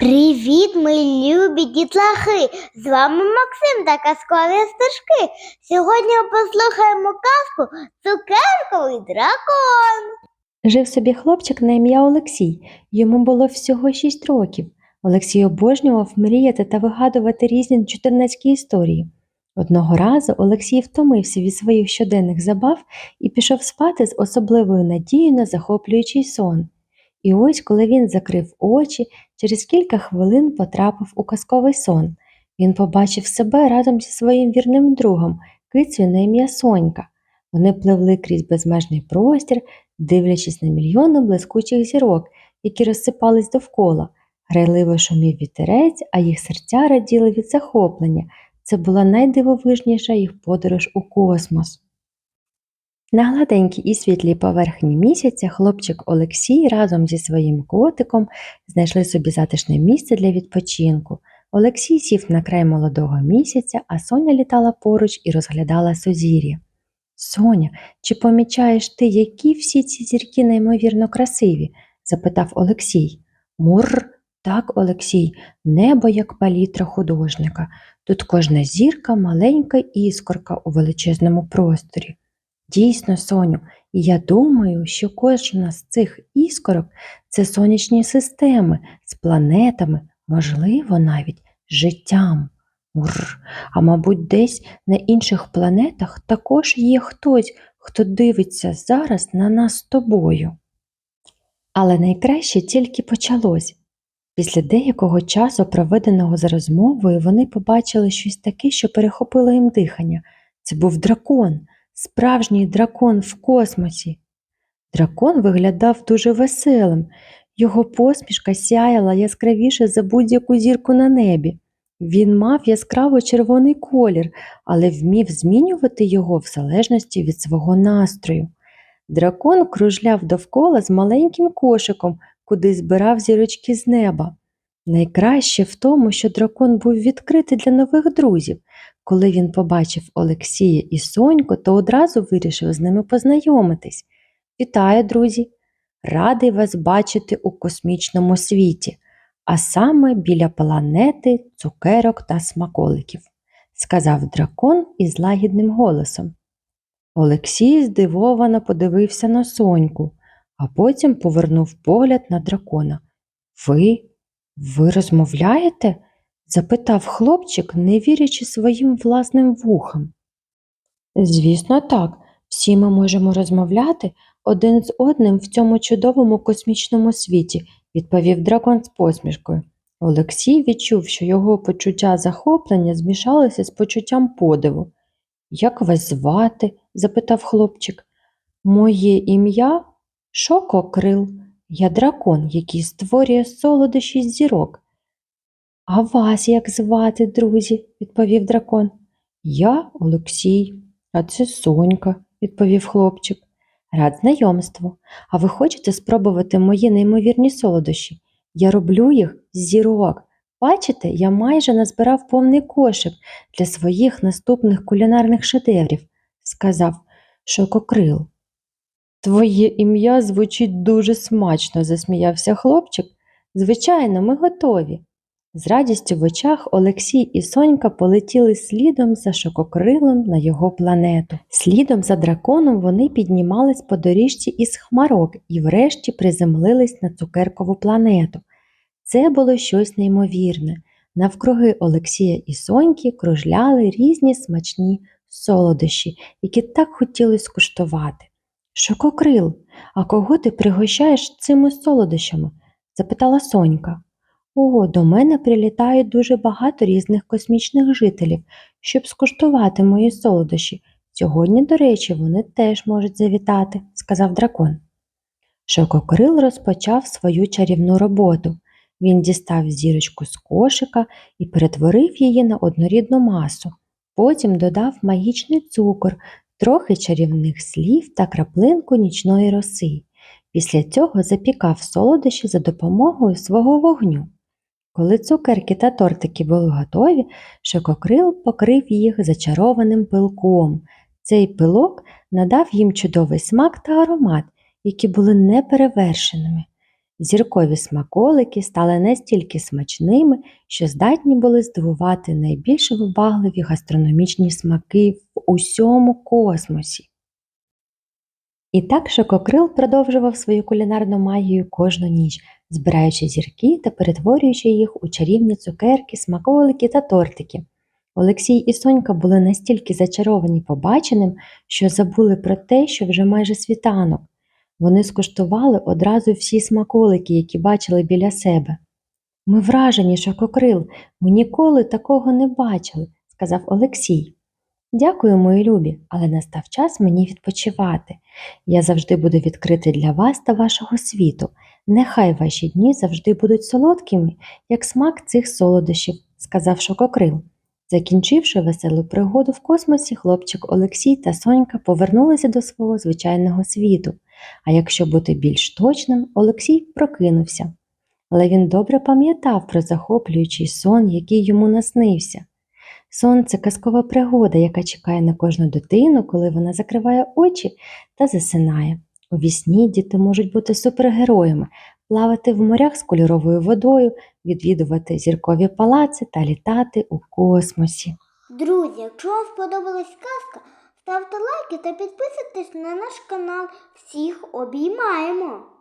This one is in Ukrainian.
Привіт, мої любі дітлахи! З вами Максим та казкові стежки. Сьогодні послухаємо казку Цукерковий дракон. Жив собі хлопчик на ім'я Олексій. Йому було всього 6 років. Олексій обожнював мріяти та вигадувати різні чотирнацькі історії. Одного разу Олексій втомився від своїх щоденних забав і пішов спати з особливою надією на захоплюючий сон. І ось, коли він закрив очі, через кілька хвилин потрапив у казковий сон. Він побачив себе разом зі своїм вірним другом, кицею на ім'я Сонька. Вони пливли крізь безмежний простір, дивлячись на мільйони блискучих зірок, які розсипались довкола. Грайливо шумів вітерець, а їх серця раділи від захоплення. Це була найдивовижніша їх подорож у космос. На гладенькій і світлій поверхні місяця хлопчик Олексій разом зі своїм котиком знайшли собі затишне місце для відпочинку. Олексій сів на край молодого місяця, а Соня літала поруч і розглядала сузір'я. Соня, чи помічаєш ти, які всі ці зірки неймовірно красиві? запитав Олексій. Мур, так, Олексій, небо як палітра художника. Тут кожна зірка маленька іскорка у величезному просторі. Дійсно, Соню, і я думаю, що кожна з цих іскорок це сонячні системи з планетами, можливо, навіть життям. Мур. А мабуть, десь на інших планетах також є хтось, хто дивиться зараз на нас з тобою. Але найкраще тільки почалось. Після деякого часу, проведеного за розмовою, вони побачили щось таке, що перехопило їм дихання. Це був дракон, справжній дракон в космосі. Дракон виглядав дуже веселим, його посмішка сяяла яскравіше за будь-яку зірку на небі. Він мав яскраво червоний колір, але вмів змінювати його в залежності від свого настрою. Дракон кружляв довкола з маленьким кошиком, куди збирав зірочки з неба. Найкраще в тому, що дракон був відкритий для нових друзів. Коли він побачив Олексія і Соньку, то одразу вирішив з ними познайомитись. Вітаю, друзі! Радий вас бачити у космічному світі, а саме біля планети цукерок та смаколиків, сказав дракон із лагідним голосом. Олексій здивовано подивився на Соньку, а потім повернув погляд на дракона. Ви, ви розмовляєте? запитав хлопчик, не вірячи своїм власним вухам. Звісно, так, всі ми можемо розмовляти один з одним в цьому чудовому космічному світі, відповів дракон з посмішкою. Олексій відчув, що його почуття захоплення змішалося з почуттям подиву. Як вас звати? запитав хлопчик. Моє ім'я Шококрил. Я дракон, який створює солодощі з зірок. А вас як звати, друзі? відповів дракон. Я Олексій, а це Сонька, відповів хлопчик. Рад знайомству. А ви хочете спробувати мої неймовірні солодощі? Я роблю їх з зірок. Бачите, я майже назбирав повний кошик для своїх наступних кулінарних шедеврів, сказав Шококрил. Твоє ім'я звучить дуже смачно, засміявся хлопчик. Звичайно, ми готові. З радістю в очах Олексій і Сонька полетіли слідом за шококрилом на його планету. Слідом за драконом вони піднімались по доріжці із хмарок і врешті приземлились на цукеркову планету. Це було щось неймовірне. Навкруги Олексія і Соньки кружляли різні смачні солодощі, які так хотіли скуштувати. Шококрил, а кого ти пригощаєш цими солодощами? запитала Сонька. О, до мене прилітають дуже багато різних космічних жителів, щоб скуштувати мої солодощі. Сьогодні, до речі, вони теж можуть завітати, сказав дракон. Шококрил розпочав свою чарівну роботу. Він дістав зірочку з кошика і перетворив її на однорідну масу. Потім додав магічний цукор, трохи чарівних слів та краплинку нічної роси. Після цього запікав солодощі за допомогою свого вогню. Коли цукерки та тортики були готові, шококрил покрив їх зачарованим пилком. Цей пилок надав їм чудовий смак та аромат, які були неперевершеними. Зіркові смаколики стали настільки смачними, що здатні були здивувати найбільш вибагливі гастрономічні смаки усьому космосі. І так Шококрил продовжував свою кулінарну магію кожну ніч, збираючи зірки та перетворюючи їх у чарівні цукерки, смаколики та тортики. Олексій і Сонька були настільки зачаровані побаченим, що забули про те, що вже майже світанок. Вони скуштували одразу всі смаколики, які бачили біля себе. Ми вражені, Шококрил, ми ніколи такого не бачили, сказав Олексій. Дякую, мої любі, але настав час мені відпочивати. Я завжди буду відкритий для вас та вашого світу. Нехай ваші дні завжди будуть солодкими, як смак цих солодощів, сказав Шококрил. Закінчивши веселу пригоду в космосі, хлопчик Олексій та Сонька повернулися до свого звичайного світу. А якщо бути більш точним, Олексій прокинувся. Але він добре пам'ятав про захоплюючий сон, який йому наснився. Сон це казкова пригода, яка чекає на кожну дитину, коли вона закриває очі та засинає. У вісні діти можуть бути супергероями, плавати в морях з кольоровою водою, відвідувати зіркові палаци та літати у космосі. Друзі, якщо вам сподобалась казка, ставте лайки та підписуйтесь на наш канал. Всіх обіймаємо!